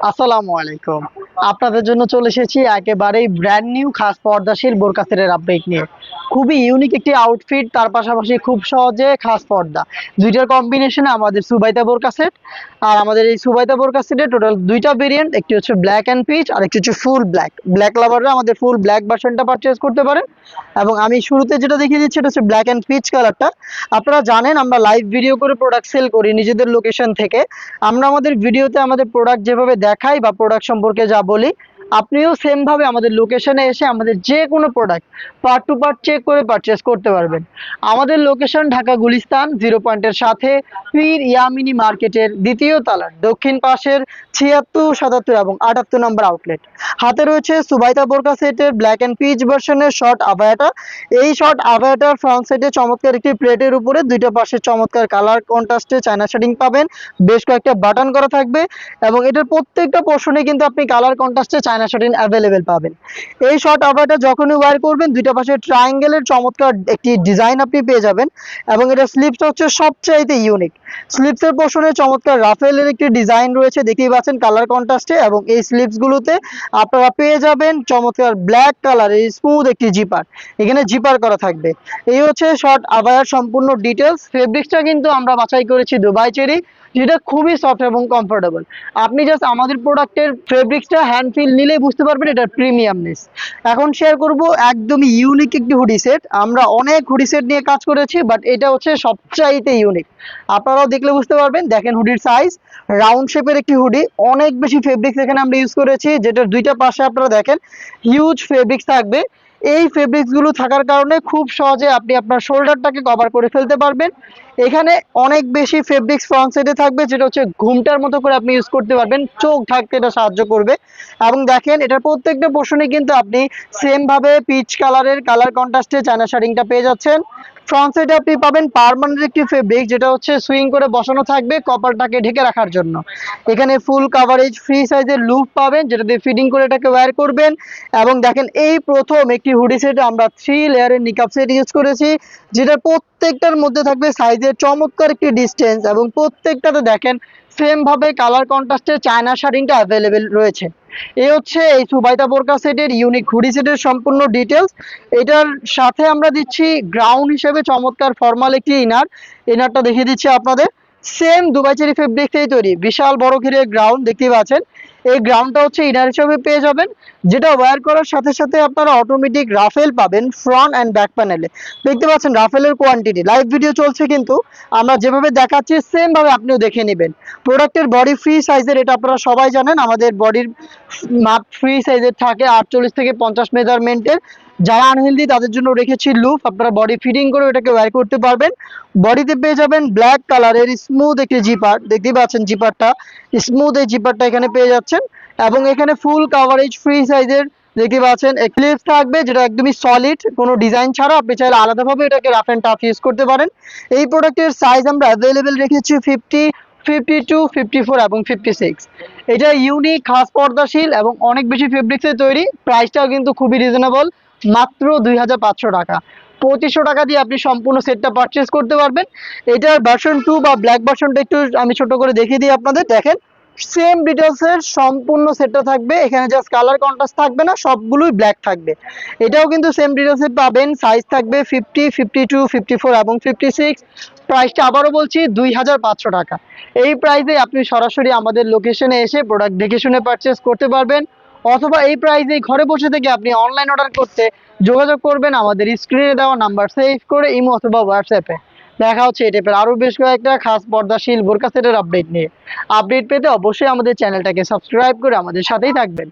আসসালামু আলাইকুম। আপনাদের জন্য চলে এসেছি একেবারেই ব্র্যান্ড নিউ খাস পর্দাশীল বোরকাসের আপডেট নিয়ে। খুবই ইউনিক একটি আউটফিট তার পাশাপাশি খুব সহজে খাস পর্দা। দুইটার কম্বিনেশনে আমাদের সুবাইতা বোরকা সেট আর আমাদের এই সুবাইতা বোরকা সেটে টোটাল দুইটা ভেরিয়েন্ট একটি হচ্ছে ব্ল্যাক অ্যান্ড পিচ আর একটি হচ্ছে ফুল ব্ল্যাক ব্ল্যাক লাভাররা আমাদের ফুল ব্ল্যাক ভার্সনটা পারচেজ করতে পারেন। এবং আমি শুরুতে যেটা দেখিয়ে দিচ্ছি এটা হচ্ছে ব্ল্যাক অ্যান্ড পিচ কালারটা আপনারা জানেন, আমরা লাইভ ভিডিও করে প্রোডাক্ট সেল করি নিজেদের লোকেশন থেকে। আমরা আমাদের ভিডিওতে আমাদের প্রোডাক্ট যেভাবে দেখাই বা প্রোডাক্ট সম্পর্কে যা বলি আপনিও সেম ভাবে আমাদের লোকেশনে এসে আমাদের যে কোনো product part to part check করে পারচেস করতে পারবেন। আমাদের লোকেশন ঢাকা গুলিস্তান জিরো পয়েন্টের সাথে পীর ইয়ামিনী মার্কেটের দ্বিতীয় তালার দক্ষিণ পাশের ছিয়াত্তর, সাতাত্তর এবং আটাত্তর নম্বর আউটলেট হাতে রয়েছে সুবাইতা বোরকা সেটের ব্ল্যাক অ্যান্ড পিচ ভার্সনের শর্ট আভায়াটা এই শর্ট আভায়াটার ফ্রন্ট সাইডে চমৎকার একটি প্লেটের উপরে দুইটা পাশে চমৎকার কালার কন্ট্রাস্টে চায়না শেডিং পাবেন। বেশ কয়েকটা বাটন করা থাকবে এবং এটার প্রত্যেকটা পোর্শনে কিন্তু আপনি কালার কন্ট্রাস্টে চায়না শেডিং অ্যাভেলেবেল পাবেন। এই শর্ট আভায়াটা যখনই ওয়ার করবেন, দুইটা পাশে ট্রায়াঙ্গেলের চমৎকার একটি ডিজাইন আপনি পেয়ে যাবেন এবং এটা স্লিপসটা হচ্ছে সবচাইতে ইউনিক স্লিপসের পোর্শনে চমৎকার রাফেলের একটি ডিজাইন রয়েছে, দেখতেই পাচ্ছেন কালার কন্ট্রাস্টে এবং এই স্লিপসগুলোতে আপনারা পেয়ে যাবেন চমৎকার ব্ল্যাক কালারের স্মুথ একটি জিপার এখানে জিপার করা থাকবে। এই হচ্ছে শর্ট আবায়ার সম্পূর্ণ ডিটেলস ফেব্রিক্সটা কিন্তু আমরা বাছাই করেছি দুবাই চেরি যেটা খুবই সফট এবং কমফোর্টেবল আপনি জাস্ট আমাদের প্রোডাক্টের ফেব্রিক্সটা হ্যান্ড ফিল নিলেই বুঝতে পারবেন এটার প্রিমিয়ামনেস এখন শেয়ার করব একদমই ইউনিক একটি হুডি সেট আমরা অনেক হুডি সেট নিয়ে কাজ করেছি বাট এটা হচ্ছে সবচাইতে ইউনিক আপনারাও দেখলে বুঝতে পারবেন, দেখেন হুডির সাইজ রাউন্ড শেপের একটি হুডি অনেক বেশি ফেব্রিক্স এখানে আমরা ইউজ করেছি, যেটার দুইটা পাশে আপনারা দেখেন হিউজ ফেব্রিক্স থাকবে। এই ফেব্রিক্সগুলো থাকার কারণে খুব সহজে আপনি আপনার শোল্ডারটাকে কভার করে ফেলতে পারবেন। এখানে অনেক বেশি ফেব্রিক্স ফ্রন্ট সাইডে থাকবে, যেটা হচ্ছে ঘুমটার মতো করে আপনি ইউজ করতে পারবেন। চোখ ঢাকতে এটা সাহায্য করবে। এবং দেখেন, এটার প্রত্যেকটা পোর্শনে কিন্তু আপনি সেম ভাবে পিচ কালারের কালার কন্ট্রাস্টে চায়না শাড়িংটা পেয়ে যাচ্ছেন। ফ্রন্ট সাইডে আপনি পাবেন পারমানেন্ট একটি ফেব্রিক যেটা হচ্ছে সুইং করে বসানো থাকবে কপারটাকে ঢেকে রাখার জন্য। এখানে ফুল কাভারেজ ফ্রি সাইজের লুপ পাবেন, যেটা দিয়ে ফিটিং করে এটাকে ওয়্যার করবেন। এবং দেখেন, এই প্রথম একটি হুডি সেটে আমরা থ্রি লেয়ারের নিকাপ সেট ইউজ করেছি যেটা প্রত্যেকটার মধ্যে থাকবে সাইজের চমৎকার একটি ডিস্টেন্স এবং প্রত্যেকটাতে দেখেন সেম ভাবে কালার কন্ট্রাস্টে চায়না শাড়িংটা অ্যাভেলেবেল রয়েছে। এই হচ্ছে এই সুবাইতা বোরকা সেটের ইউনিক হুডি সেটের সম্পূর্ণ ডিটেলস এটার সাথে আমরা দিচ্ছি গ্রাউন্ড হিসেবে চমৎকার ফর্মাল একটি ইনার ইনারটা দেখিয়ে দিচ্ছি আপনাদের। সেম দুবাই চেরি ফেব্রিক্সেই তৈরি। বিশাল বড় ঘিরে গ্রাউন্ড দেখতেই পাচ্ছেন। এই গ্রাউন্ডটা হচ্ছে ইনার হিসেবে পেয়ে যাবেন, যেটা ওয়্যার করার সাথে সাথে আপনারা অটোমেটিক রাফেল পাবেন ফ্রন্ট অ্যান্ড ব্যাক প্যানেলে দেখতে পাচ্ছেন রাফেলের কোয়ান্টিটি লাইভ ভিডিও চলছে কিন্তু, আমরা যেভাবে দেখাচ্ছি সেম ভাবে আপনিও দেখে নেবেন। প্রোডাক্টের বডি ফ্রি সাইজের এটা আপনারা সবাই জানেন, আমাদের বডির মাপ ফ্রি সাইজের থাকে আটচল্লিশ থেকে পঞ্চাশ মেজারমেন্টের যারা আনহেলদি তাদের জন্য রেখেছি লুপ আপনারা বডি ফিটিং করে এটাকে ওয়্যার করতে পারবেন। বডিতে পেয়ে যাবেন ব্ল্যাক কালারের স্মুথ একটি জিপার দেখতেই পাচ্ছেন জিপারটা স্মুথ এই জিপারটা এখানে পেয়ে যাচ্ছেন। এবং এখানে ফুল কাভারেজ ফ্রি সাইজের দেখতে পাচ্ছেন। ক্লিপস থাকবে, যেটা একদমই সলিড কোনো ডিজাইন ছাড়া। আপনি চাইলে আলাদাভাবে এটাকে রাফ অ্যান্ড টাফ ইউজ করতে পারেন। এই প্রোডাক্টের সাইজ আমরা অ্যাভেলেবেল রেখেছি fifty fifty two fifty four এবং ফিফটি সিক্স এটা ইউনিক খাস পর্দাশীল এবং অনেক বেশি ফেব্রিক্সে তৈরি। প্রাইসটাও কিন্তু খুবই রিজনেবল মাত্র দুই হাজার পাঁচশো টাকা। পঁচিশশো টাকা দিয়ে আপনি সম্পূর্ণ সেটটা পারচেস করতে পারবেন। এটার ভার্সন টু বা ব্ল্যাক ভার্সনটা একটু আমি ছোট করে দেখিয়ে দিই আপনাদের। দেখেন সেম ডিটেলসের সম্পূর্ণ সেটটা থাকবে। এখানে জাস্ট কালার কন্ট্রাস্ট থাকবে না, সবগুলোই ব্ল্যাক থাকবে। এটাও কিন্তু সেম ডিটেলসে পাবেন। সাইজ থাকবে fifty fifty two fifty four এবং ফিফটি সিক্স প্রাইসটা আবারও বলছি, দুই হাজার পাঁচশো টাকা। এই প্রাইসে আপনি সরাসরি আমাদের লোকেশনে এসে প্রোডাক্ট দেখে শুনে পারচেস করতে পারবেন। অথবা এই প্রাইসে ঘরে বসে থেকে আপনি অনলাইন অর্ডার করতে যোগাযোগ করবেন আমাদের স্ক্রিনে দেওয়া নাম্বার সেভ করে ইমো অথবা হোয়াটসঅ্যাপে দেখা হচ্ছে এই টাইপের আরও বেশ কয়েকটা খাস পর্দাশীল বোরকা সেটের আপডেট নিয়ে। আপডেট পেতে অবশ্যই আমাদের চ্যানেলটাকে সাবস্ক্রাইব করে আমাদের সাথেই থাকবেন।